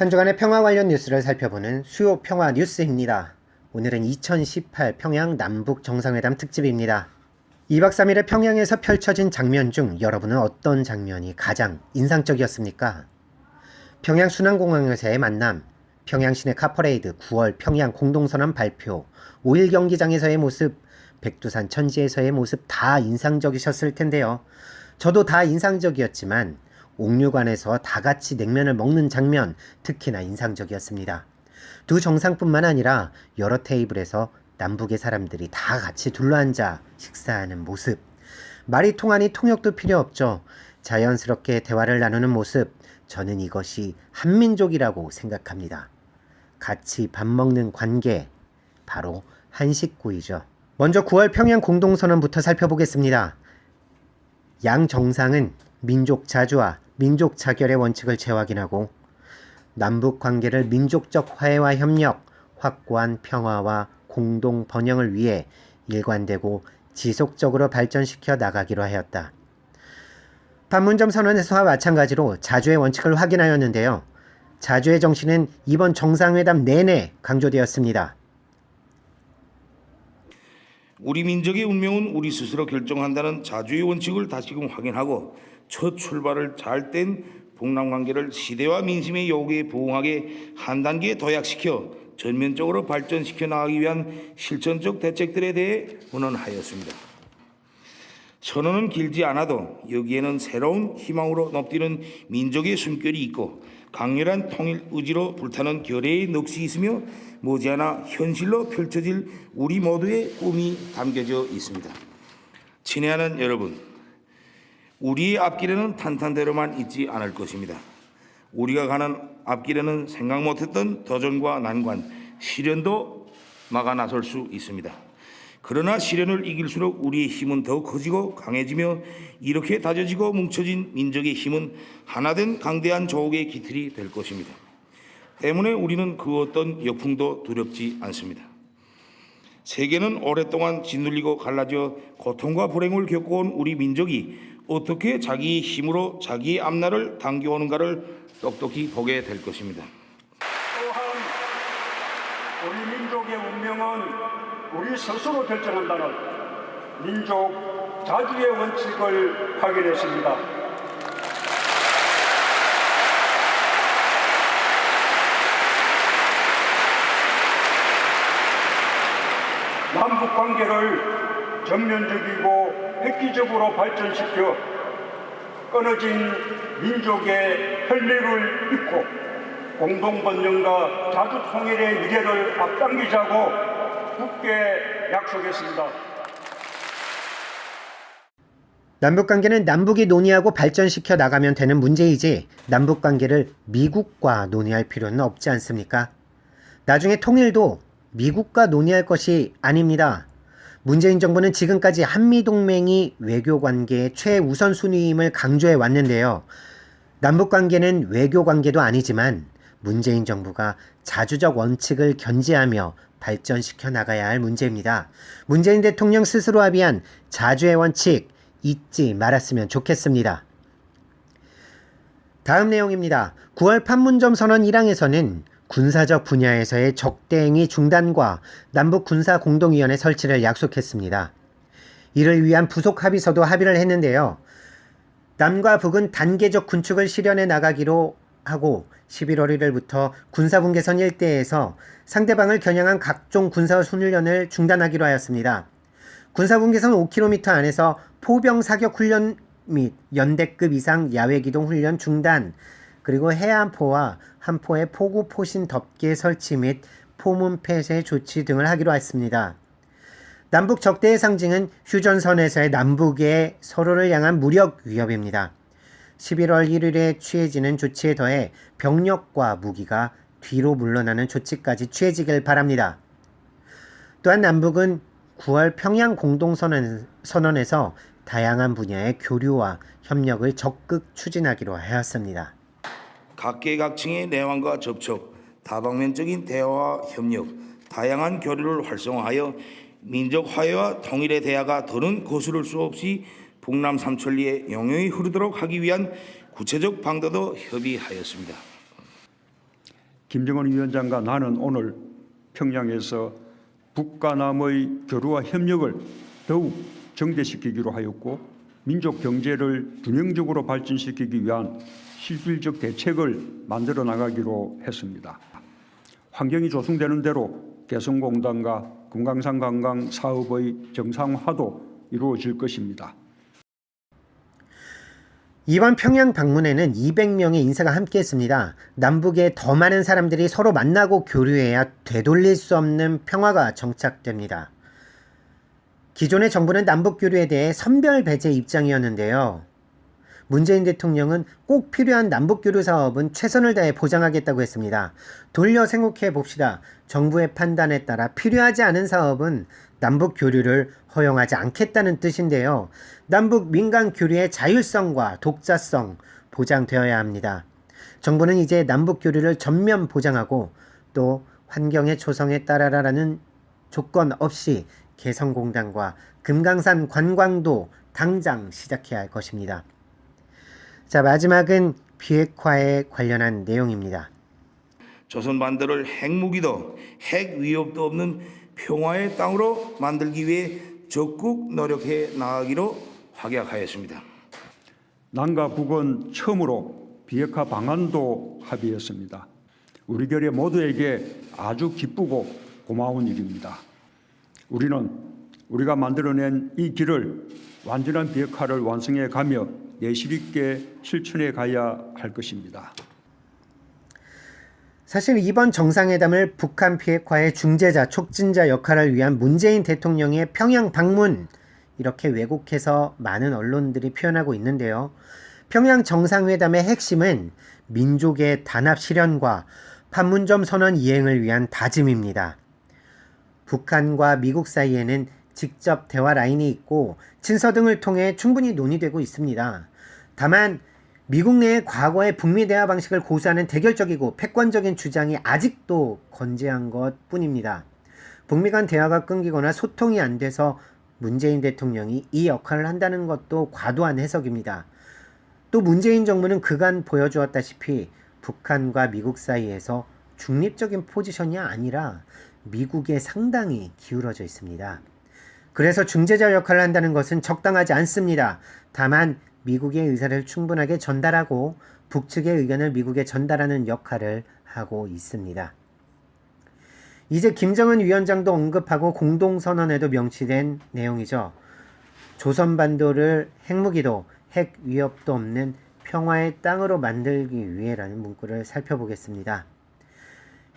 한 주간의 평화 관련 뉴스를 살펴보는 수요 평화 뉴스입니다. 오늘은 2018 평양 남북 정상회담 특집입니다. 2박 3일의 평양에서 펼쳐진 장면 중 여러분은 어떤 장면이 가장 인상적이었습니까? 평양 순환공항에서의 만남, 평양 시내 카퍼레이드 9월 평양 공동선언 발표, 5일 경기장에서의 모습, 백두산 천지에서의 모습 다 인상적이셨을 텐데요. 저도 다 인상적이었지만 옥류관에서 다 같이 냉면을 먹는 장면 특히나 인상적이었습니다. 두 정상뿐만 아니라 여러 테이블에서 남북의 사람들이 다 같이 둘러앉아 식사하는 모습. 말이 통하니 통역도 필요 없죠. 자연스럽게 대화를 나누는 모습. 저는 이것이 한민족이라고 생각합니다. 같이 밥 먹는 관계. 바로 한식구이죠. 먼저 9월 평양 공동선언부터 살펴보겠습니다. 양 정상은 민족 자주와 민족 자결의 원칙을 재확인하고 남북 관계를 민족적 화해와 협력, 확고한 평화와 공동 번영을 위해 일관되고 지속적으로 발전시켜 나가기로 하였다. 판문점 선언에서와 마찬가지로 자주의 원칙을 확인하였는데요. 자주의 정신은 이번 정상회담 내내 강조되었습니다. 우리 민족의 운명은 우리 스스로 결정한다는 자주의 원칙을 다시금 확인하고 첫 출발을 잘 뗀 북남 관계를 시대와 민심의 요구에 부응하게 한 단계 도약시켜 전면적으로 발전시켜 나가기 위한 실천적 대책들에 대해 문헌하였습니다. 선언은 길지 않아도 여기에는 새로운 희망으로 높뛰는 민족의 숨결이 있고 강렬한 통일 의지로 불타는 결의의 넋이 있으며 머지않아 현실로 펼쳐질 우리 모두의 꿈이 담겨져 있습니다. 친애하는 여러분, 우리의 앞길에는 탄탄대로만 있지 않을 것입니다. 우리가 가는 앞길에는 생각 못했던 도전과 난관, 시련도 막아 나설 수 있습니다. 그러나 시련을 이길수록 우리의 힘은 더욱 커지고 강해지며 이렇게 다져지고 뭉쳐진 민족의 힘은 하나된 강대한 조국의 기틀이 될 것입니다. 때문에 우리는 그 어떤 역풍도 두렵지 않습니다. 세계는 오랫동안 짓눌리고 갈라져 고통과 불행을 겪어온 우리 민족이 어떻게 자기의 힘으로 자기의 앞날을 당겨오는가를 똑똑히 보게 될 것입니다. 또한 우리 민족의 운명은 우리 스스로 결정한다는 민족 자주의 원칙을 확인했습니다. 남북 관계를 전면적이고 획기적으로 발전시켜 끊어진 민족의 혈맥을 잇고 공동 번영과 자주 통일의 미래를 앞당기자고 굳게 약속했습니다. 남북 관계는 남북이 논의하고 발전시켜 나가면 되는 문제이지 남북 관계를 미국과 논의할 필요는 없지 않습니까? 나중에 통일도 미국과 논의할 것이 아닙니다. 문재인 정부는 지금까지 한미 동맹이 외교 관계의 최우선 순위임을 강조해 왔는데요. 남북 관계는 외교 관계도 아니지만 문재인 정부가 자주적 원칙을 견지하며 발전시켜 나가야 할 문제입니다. 문재인 대통령 스스로 합의한 자주의 원칙 잊지 말았으면 좋겠습니다. 다음 내용입니다. 9월 판문점 선언 1항에서는 군사적 분야에서의 적대행위 중단과 남북 군사 공동위원회 설치를 약속했습니다. 이를 위한 부속 합의서도 합의를 했는데요. 남과 북은 단계적 군축을 실현해 나가기로 하고 11월 1일부터 군사분계선 일대에서 상대방을 겨냥한 각종 군사 훈련을 중단하기로 하였습니다. 군사분계선 5km 안에서 포병 사격 훈련 및 연대급 이상 야외 기동 훈련 중단, 그리고 해안포와 한포의 포구 포신 덮개 설치 및 포문 폐쇄 조치 등을 하기로 했습니다. 남북 적대의 상징은 휴전선에서의 남북의 서로를 향한 무력 위협입니다. 11월 1일에 취해지는 조치에 더해 병력과 무기가 뒤로 물러나는 조치까지 취해지길 바랍니다. 또한 남북은 9월 평양 공동선언에서 다양한 분야의 교류와 협력을 적극 추진하기로 하였습니다. 각계각층의 내왕과 접촉, 다방면적인 대화와 협력, 다양한 교류를 활성화하여 민족 화해와 통일의 대화가 더는 거스를 수 없이 북남 삼천리에 영영히 흐르도록 하기 위한 구체적 방도도 협의하였습니다. 김정은 위원장과 나는 오늘 평양에서 북과 남의 교류와 협력을 더욱 정대시키기로 하였고 민족 경제를 균형적으로 발전시키기 위한 실질적 대책을 만들어 나가기로 했습니다. 환경이 조성되는 대로 개성공단과 금강산 관광 사업의 정상화도 이루어질 것입니다. 이번 평양 방문에는 200명의 인사가 함께했습니다. 남북의 더 많은 사람들이 서로 만나고 교류해야 되돌릴 수 없는 평화가 정착됩니다. 기존의 정부는 남북 교류에 대해 선별 배제 입장이었는데요. 문재인 대통령은 꼭 필요한 남북 교류 사업은 최선을 다해 보장하겠다고 했습니다. 돌려 생각해 봅시다. 정부의 판단에 따라 필요하지 않은 사업은 남북 교류를 허용하지 않겠다는 뜻인데요. 남북 민간 교류의 자율성과 독자성 보장되어야 합니다. 정부는 이제 남북 교류를 전면 보장하고 또 환경의 조성에 따라라라는 조건 없이 개성공단과 금강산 관광도 당장 시작해야 할 것입니다. 자, 마지막은 비핵화에 관련한 내용입니다. 조선 반도를 핵무기도 핵 위협도 없는 평화의 땅으로 만들기 위해 적극 노력해 나가기로 확약하였습니다. 남과 북은 처음으로 비핵화 방안도 합의했습니다. 우리 결의 모두에게 아주 기쁘고 고마운 일입니다. 우리는 우리가 만들어낸 이 길을 완전한 비핵화를 완성해 가며 내실 있게 실천해 가야 할 것입니다. 사실 이번 정상회담을 북한 비핵화의 중재자, 촉진자 역할을 위한 문재인 대통령의 평양 방문 이렇게 왜곡해서 많은 언론들이 표현하고 있는데요. 평양 정상회담의 핵심은 민족의 단합 실현과 판문점 선언 이행을 위한 다짐입니다. 북한과 미국 사이에는 직접 대화 라인이 있고 친서 등을 통해 충분히 논의되고 있습니다. 다만 미국 내의 과거의 북미 대화 방식을 고수하는 대결적이고 패권적인 주장이 아직도 건재한 것 뿐입니다. 북미 간 대화가 끊기거나 소통이 안 돼서 문재인 대통령이 이 역할을 한다는 것도 과도한 해석입니다. 또 문재인 정부는 그간 보여주었다시피 북한과 미국 사이에서 중립적인 포지션이 아니라 미국에 상당히 기울어져 있습니다. 그래서 중재자 역할을 한다는 것은 적당하지 않습니다. 다만 미국의 의사를 충분하게 전달하고 북측의 의견을 미국에 전달하는 역할을 하고 있습니다. 이제 김정은 위원장도 언급하고 공동선언에도 명시된 내용이죠. 조선반도를 핵무기도 핵 위협도 없는 평화의 땅으로 만들기 위해라는 문구를 살펴보겠습니다.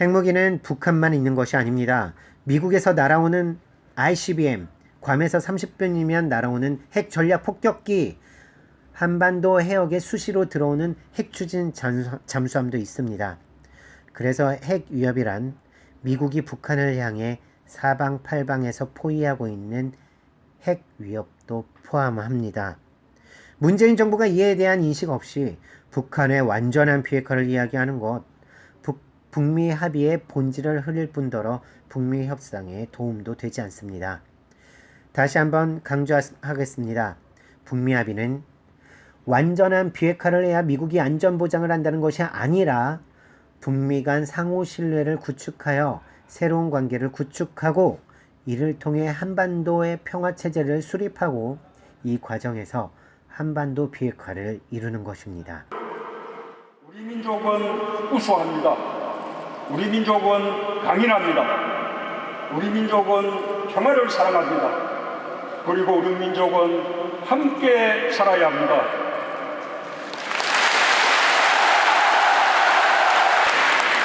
핵무기는 북한만 있는 것이 아닙니다. 미국에서 날아오는 ICBM, 괌에서 30분이면 날아오는 핵 전략 폭격기, 한반도 해역에 수시로 들어오는 핵 추진 잠수- 잠수함도 있습니다. 그래서 핵 위협이란 미국이 북한을 향해 사방팔방에서 포위하고 있는 핵 위협도 포함합니다. 문재인 정부가 이에 대한 인식 없이 북한의 완전한 비핵화를 이야기하는 것, 북, 북미 합의의 본질을 흐릴 뿐더러 북미 협상에 도움도 되지 않습니다. 다시 한번 강조하겠습니다. 북미 합의는 완전한 비핵화를 해야 미국이 안전 보장을 한다는 것이 아니라 북미 간 상호 신뢰를 구축하여 새로운 관계를 구축하고 이를 통해 한반도의 평화 체제를 수립하고 이 과정에서 한반도 비핵화를 이루는 것입니다. 우리 민족은 우수합니다. 우리 민족은 강인합니다. 우리 민족은 평화를 사랑합니다. 그리고 우리 민족은 함께 살아야 합니다.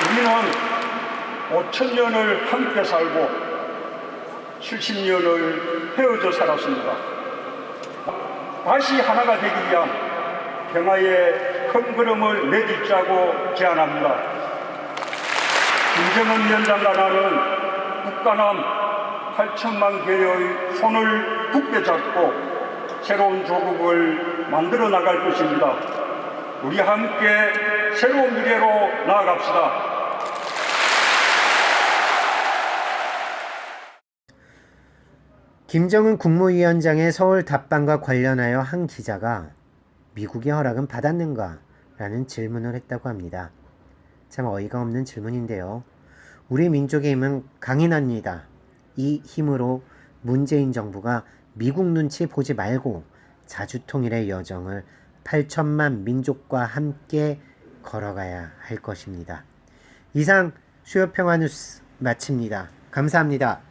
우리는 5천 년을 함께 살고 70년을 헤어져 살았습니다. 다시 하나가 되기 위한 평화의 큰 걸음을 내딛자고 제안합니다. 김정은 위원장과 나는 북한남 8천만 개의 손을 굳게 잡고 새로운 조국을 만들어 나갈 것입니다. 우리 함께 새로운 미래로 나아갑시다. 김정은 국무위원장의 서울 답방과 관련하여 한 기자가 미국의 허락은 받았는가? 라는 질문을 했다고 합니다. 참 어이가 없는 질문인데요. 우리 민족의 힘은 강인합니다. 이 힘으로 문재인 정부가 미국 눈치 보지 말고 자주 통일의 여정을 8천만 민족과 함께 걸어가야 할 것입니다. 이상 수요평화 뉴스 마칩니다. 감사합니다.